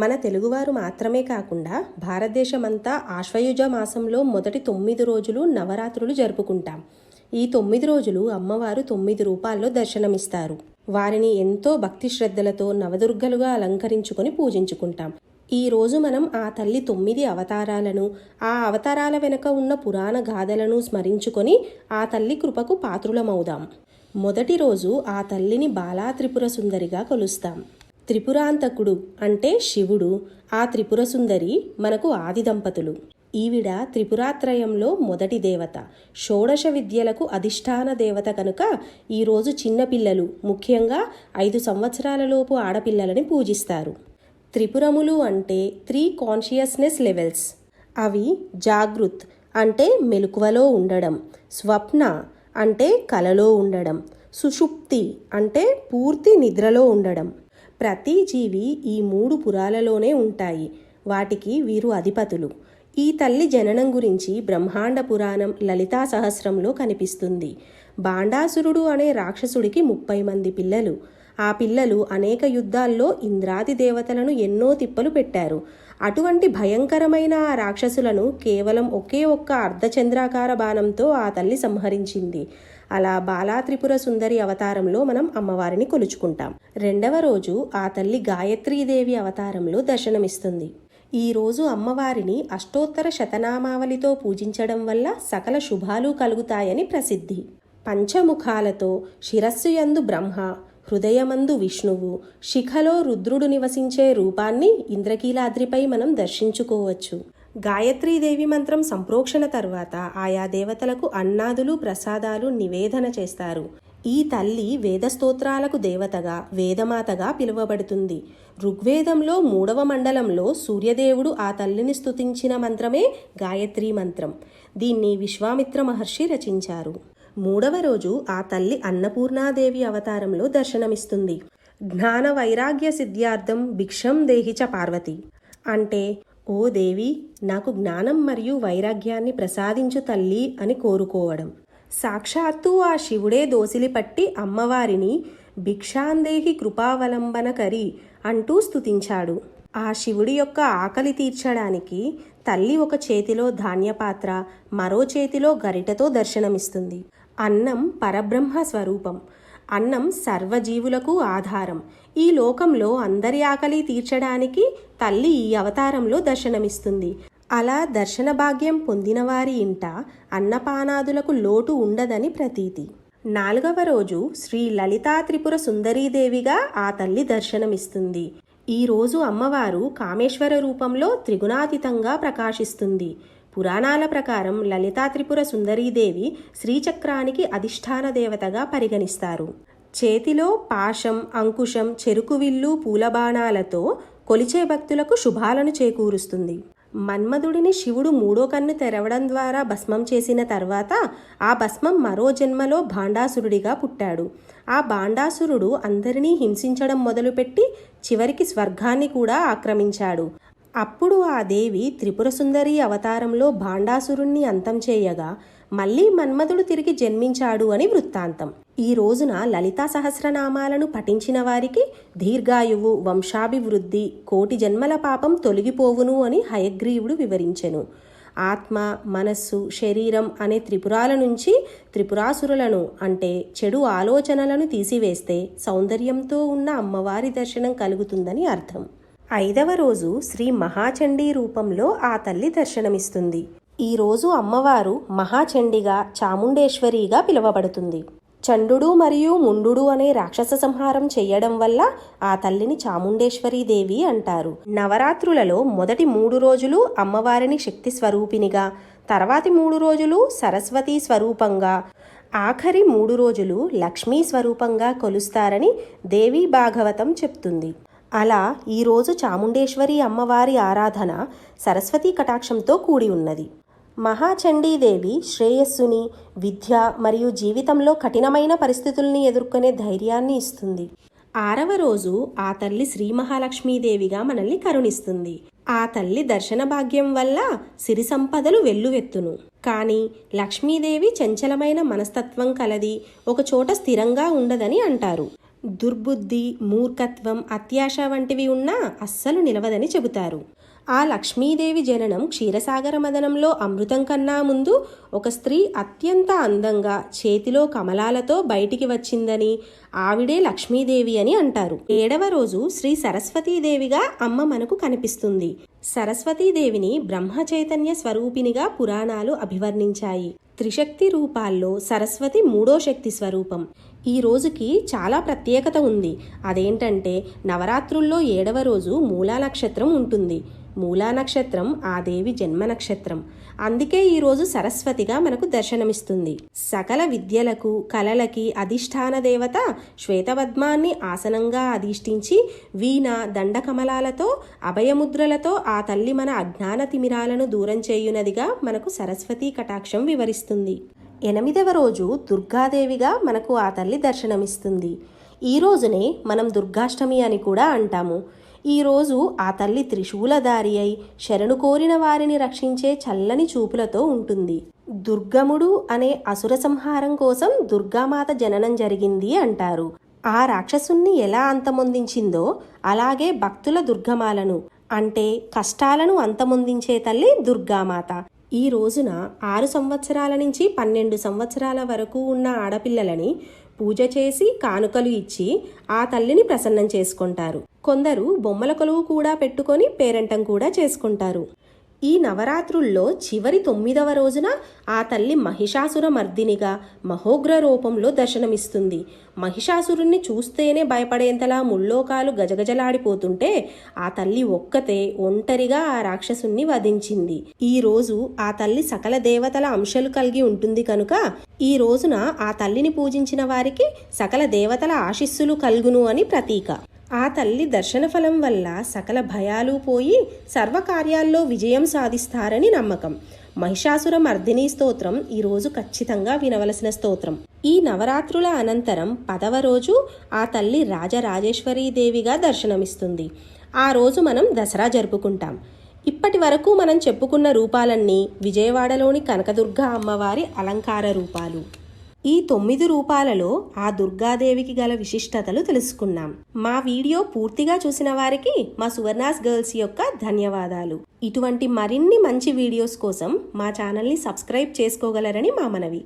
మన తెలుగువారు మాత్రమే కాకుండా భారతదేశమంతా ఆశ్వయుజ మాసంలో మొదటి తొమ్మిది రోజులు నవరాత్రులు జరుపుకుంటాం. ఈ తొమ్మిది రోజులు అమ్మవారు తొమ్మిది రూపాల్లో దర్శనమిస్తారు. వారిని ఎంతో భక్తి శ్రద్ధలతో నవదుర్గలుగా అలంకరించుకొని పూజించుకుంటాం. ఈ రోజు మనం ఆ తల్లి తొమ్మిది అవతారాలను ఆ అవతారాల వెనుక ఉన్న పురాణ గాథలను స్మరించుకొని ఆ తల్లి కృపకు పాత్రులమవుదాం. మొదటి రోజు ఆ తల్లిని బాలా త్రిపుర సుందరిగా కొలుస్తాం. త్రిపురాంతకుడు అంటే శివుడు. ఆ త్రిపుర సుందరి మనకు ఆది దంపతులు. ఈవిడ త్రిపురాత్రయంలో మొదటి దేవత. షోడశ విద్యలకు అధిష్టాన దేవత కనుక ఈరోజు చిన్నపిల్లలు ముఖ్యంగా ఐదు సంవత్సరాలలోపు ఆడపిల్లలని పూజిస్తారు. త్రిపురములు అంటే త్రీ కాన్షియస్నెస్ లెవెల్స్. అవి జాగృత్ అంటే మెలకువలో ఉండడం స్వప్న అంటే కలలో ఉండడం సుషుప్తి అంటే పూర్తి నిద్రలో ఉండడం. ప్రతి జీవి ఈ మూడు పురాలలోనే ఉంటాయి. వాటికి వీరు అధిపతులు. ఈ తల్లి జననం గురించి బ్రహ్మాండ పురాణం లలితా సహస్రంలో కనిపిస్తుంది. బాండాసురుడు అనే రాక్షసుడికి ముప్పై మంది పిల్లలు. ఆ పిల్లలు అనేక యుద్ధాల్లో ఇంద్రాది దేవతలను ఎన్నో తిప్పలు పెట్టారు. అటువంటి భయంకరమైన ఆ రాక్షసులను కేవలం ఒకే ఒక్క అర్ధచంద్రాకార బాణంతో ఆ తల్లి సంహరించింది. అలా బాలా త్రిపుర సుందరి అవతారంలో మనం అమ్మవారిని కొలుచుకుంటాం. రెండవ రోజు ఆ తల్లి గాయత్రీదేవి అవతారంలో దర్శనమిస్తుంది. ఈ రోజు అమ్మవారిని అష్టోత్తర శతనామావళితో పూజించడం వల్ల సకల శుభాలు కలుగుతాయని ప్రసిద్ధి. పంచముఖాలతో శిరస్సు యందు బ్రహ్మ హృదయమందు విష్ణువు. శిఖలో రుద్రుడు నివసించే రూపాన్ని ఇంద్రకీలాద్రిపై మనం దర్శించుకోవచ్చు. గాయత్రీదేవి మంత్రం సంప్రోక్షణ తర్వాత ఆయా దేవతలకు అన్నాదులు ప్రసాదాలు నివేదన చేస్తారు. ఈ తల్లి వేదస్తోత్రాలకు దేవతగా వేదమాతగా పిలువబడుతుంది. ఋగ్వేదంలో మూడవ మండలంలో సూర్యదేవుడు ఆ తల్లిని స్తుతించిన మంత్రమే గాయత్రీ మంత్రం. దీన్ని విశ్వామిత్ర మహర్షి రచించారు. మూడవ రోజు ఆ తల్లి అన్నపూర్ణాదేవి అవతారంలో దర్శనమిస్తుంది. జ్ఞాన వైరాగ్య సిద్ధ్యార్థం భిక్షం దేహిచ పార్వతి. అంటే ఓ దేవి నాకు జ్ఞానం మరియు వైరాగ్యాన్ని ప్రసాదించు తల్లి అని కోరుకోవడం. సాక్షాత్తు ఆ శివుడే దోసిలి పట్టి అమ్మవారిని భిక్షాందేహి కృపావలంబనకరి అంటూ స్తుతించాడు. ఆ శివుడి యొక్క ఆకలి తీర్చడానికి తల్లి ఒక చేతిలో ధాన్యపాత్ర మరో చేతిలో గరిటతో దర్శనమిస్తుంది. అన్నం పరబ్రహ్మ స్వరూపం. అన్నం సర్వజీవులకు ఆధారం. ఈ లోకంలో అందరి ఆకలి తీర్చడానికి తల్లి ఈ అవతారంలో దర్శనమిస్తుంది. అలా దర్శన భాగ్యం పొందిన వారి ఇంట అన్నపానాదులకు లోటు ఉండదని ప్రతీతి. నాలుగవ రోజు శ్రీ లలితా త్రిపుర సుందరీదేవిగా ఆ తల్లి దర్శనమిస్తుంది. ఈ రోజు అమ్మవారు కామేశ్వర రూపంలో త్రిగుణాతీతంగా ప్రకాశిస్తుంది. పురాణాల ప్రకారం లలితా త్రిపుర సుందరీదేవి శ్రీచక్రానికి అధిష్టాన దేవతగా పరిగణిస్తారు. చేతిలో పాశం అంకుశం చెరుకువిల్లు పూలబాణాలతో కొలిచే భక్తులకు శుభాలను చేకూరుస్తుంది. మన్మధుడిని శివుడు మూడో కన్ను తెరవడం ద్వారా భస్మం చేసిన తర్వాత ఆ భస్మం మరో జన్మలో భాండాసురుడిగా పుట్టాడు. ఆ భాండాసురుడు అందరినీ హింసించడం మొదలుపెట్టి చివరికి స్వర్గాన్ని కూడా ఆక్రమించాడు. అప్పుడు ఆ దేవి త్రిపుర సుందరి అవతారంలో భాండాసురుణ్ణి అంతం చేయగా మళ్ళీ మన్మధుడు తిరిగి జన్మించాడు అని వృత్తాంతం. ఈ రోజున లలితా సహస్రనామాలను పఠించిన వారికి దీర్ఘాయువు వంశాభివృద్ధి కోటి జన్మల పాపం తొలగిపోవును అని హయగ్రీవుడు వివరించెను. ఆత్మ మనస్సు శరీరం అనే త్రిపురాల నుంచి త్రిపురాసురులను అంటే చెడు ఆలోచనలను తీసివేస్తే సౌందర్యంతో ఉన్న అమ్మవారి దర్శనం కలుగుతుందని అర్థం. ఐదవ రోజు శ్రీ మహాచండీ రూపంలో ఆ తల్లి దర్శనమిస్తుంది. ఈ రోజు అమ్మవారు మహాచండిగా చాముండేశ్వరిగా పిలువబడుతుంది. చండుడు మరియు ముండు అనే రాక్షస సంహారం చేయడం వల్ల ఆ తల్లిని చాముండేశ్వరి దేవి అంటారు. నవరాత్రులలో మొదటి మూడు రోజులు అమ్మవారిని శక్తి స్వరూపినిగా తర్వాతి మూడు రోజులు సరస్వతి స్వరూపంగా ఆఖరి మూడు రోజులు లక్ష్మీ స్వరూపంగా కొలుస్తారని దేవీ భాగవతం చెప్తుంది. అలా ఈరోజు చాముండేశ్వరి అమ్మవారి ఆరాధన సరస్వతీ కటాక్షంతో కూడి ఉన్నది. మహాచండీదేవి శ్రేయస్సుని విద్య మరియు జీవితంలో కఠినమైన పరిస్థితుల్ని ఎదుర్కొనే ధైర్యాన్ని ఇస్తుంది. ఆరవ రోజు ఆ తల్లి శ్రీ మహాలక్ష్మీదేవిగా మనల్ని కరుణిస్తుంది. ఆ తల్లి దర్శన భాగ్యం వల్ల సిరి సంపదలు వెల్లువెత్తును. కానీ లక్ష్మీదేవి చంచలమైన మనస్తత్వం కలది ఒక చోట స్థిరంగా ఉండదని అంటారు. దుర్బుద్ధి మూర్ఖత్వం అత్యాశ వంటివి ఉన్నా అస్సలు నిలవదని చెబుతారు. ఆ లక్ష్మీదేవి జననం క్షీరసాగర మదనంలో అమృతం కన్నా ముందు ఒక స్త్రీ అత్యంత అందంగా చేతిలో కమలాలతో బయటికి వచ్చిందని ఆవిడే లక్ష్మీదేవి అని అంటారు. ఏడవ రోజు శ్రీ సరస్వతీదేవిగా అమ్మ మనకు కనిపిస్తుంది. సరస్వతీదేవిని బ్రహ్మ చైతన్య స్వరూపినిగా పురాణాలు అభివర్ణించాయి. త్రిశక్తి రూపాల్లో సరస్వతి మూడో శక్తి స్వరూపం. ఈ రోజుకి చాలా ప్రత్యేకత ఉంది. అదేంటంటే నవరాత్రుల్లో ఏడవ రోజు మూలా నక్షత్రం ఉంటుంది. మూలా నక్షత్రం ఆ దేవి జన్మ నక్షత్రం. అందుకే ఈరోజు సరస్వతిగా మనకు దర్శనమిస్తుంది. సకల విద్యలకు కళలకి అధిష్టాన దేవత శ్వేతపద్మాన్ని ఆసనంగా అధిష్ఠించి వీణ దండకమలాలతో అభయముద్రలతో ఆ తల్లి మన అజ్ఞాన తిమిరాలను దూరం చేయునదిగా మనకు సరస్వతీ కటాక్షం వివరిస్తుంది. ఎనిమిదవ రోజు దుర్గాదేవిగా మనకు ఆ తల్లి దర్శనమిస్తుంది. ఈ రోజునే మనం దుర్గాష్టమి అని కూడా అంటాము. ఈరోజు ఆ తల్లి త్రిశూలధారి అయి శరణు కోరిన వారిని రక్షించే చల్లని చూపులతో ఉంటుంది. దుర్గముడు అనే అసుర సంహారం కోసం దుర్గామాత జననం జరిగింది అంటారు. ఆ రాక్షసుణ్ణి ఎలా అంతమొందించిందో అలాగే భక్తుల దుర్గమాలను అంటే కష్టాలను అంతమొందించే తల్లి దుర్గామాత. ఈ రోజున ఆరు సంవత్సరాల నుంచి పన్నెండు సంవత్సరాల వరకు ఉన్న ఆడపిల్లలని పూజ చేసి కానుకలు ఇచ్చి ఆ తల్లిని ప్రసన్నం చేసుకుంటారు. కొందరు బొమ్మల కొలువు కూడా పెట్టుకొని పేరంటం కూడా చేసుకుంటారు. ఈ నవరాత్రుల్లో చివరి తొమ్మిదవ రోజున ఆ తల్లి మహిషాసుర మర్దినిగా మహోగ్ర రూపంలో దర్శనమిస్తుంది. మహిషాసురుణ్ణి చూస్తేనే భయపడేంతలా ముల్లోకాలు గజగజలాడిపోతుంటే ఆ తల్లి ఒక్కతే ఒంటరిగా ఆ రాక్షసుణ్ణి వధించింది. ఈ రోజు ఆ తల్లి సకల దేవతల అంశాలు కలిగి ఉంటుంది కనుక ఈ రోజున ఆ తల్లిని పూజించిన వారికి సకల దేవతల ఆశిస్సులు కలుగును అని ప్రతీక. ఆ తల్లి దర్శన ఫలం వల్ల సకల భయాలు పోయి సర్వకార్యాల్లో విజయం సాధిస్తారని నమ్మకం. మహిషాసుర మర్దిని స్తోత్రం ఈరోజు ఖచ్చితంగా వినవలసిన స్తోత్రం. ఈ నవరాత్రుల అనంతరం పదవ రోజు ఆ తల్లి రాజరాజేశ్వరీ దేవిగా దర్శనమిస్తుంది. ఆ రోజు మనం దసరా జరుపుకుంటాం. ఇప్పటి వరకు మనం చెప్పుకున్న రూపాలన్నీ విజయవాడలోని కనకదుర్గ అమ్మవారి అలంకార రూపాలు. ఈ తొమ్మిది రూపాలలో ఆ దుర్గాదేవికి గల విశిష్టతలు తెలుసుకున్నాం. మా వీడియో పూర్తిగా చూసిన వారికి మా సువర్ణాస్ గర్ల్స్ యొక్క ధన్యవాదాలు. ఇటువంటి మరిన్ని మంచి వీడియోస్ కోసం మా ఛానల్ని సబ్స్క్రైబ్ చేసుకోగలరని మా మనవి.